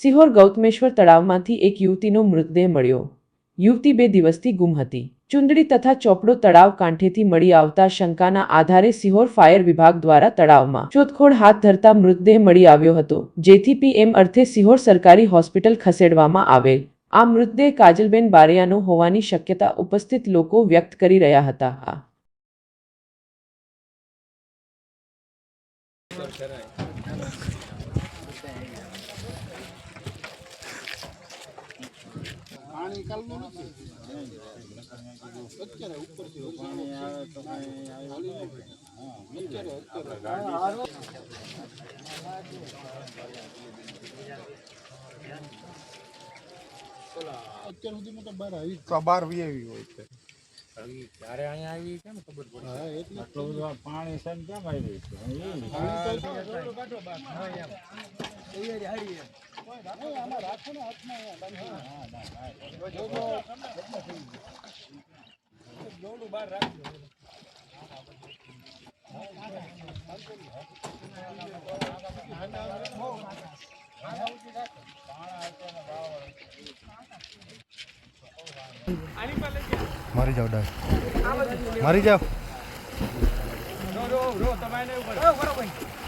સિહોર ગૌતમેશ્વર તળાવમાંથી એક યુવતીનો મૃતદેહ મળ્યો. યુવતી બે દિવસથી ગુમ હતી. ચુંદડી તથા ચોપડો તળાવ કાંઠેથી મળી આવતા શંકાના આધારે સિહોર ફાયર વિભાગ દ્વારા તળાવમાં શોધખોળ હાથ ધરતા મૃતદેહ મળી આવ્યો હતો. જેથી પીએમ અર્થે સિહોર સરકારી હોસ્પિટલ ખસેડવામાં આવેલ. આ મૃતદેહ કાજલબેન બારિયાનો હોવાની શક્યતા ઉપસ્થિત લોકો વ્યક્ત કરી રહ્યા હતા આ પાણી કાલનું નથી અત્યારે ઉપરથી પાણી આવે તો કાંઈ હાલી અત્યારે સુધીમાં તો બહાર આવી બાર વીઆઈવી હોય છે ક્યારે અહીંયા આવી કેમ ખબર પડી હા એટલે આટલું બધું પાણી છે ને કેમ આવી છે પાણી તો નહીં, આમાં રાખો ને હાથમાં અહીંયા, બાંધીને. જો, જો. મારી જાવ રો મારી જાવ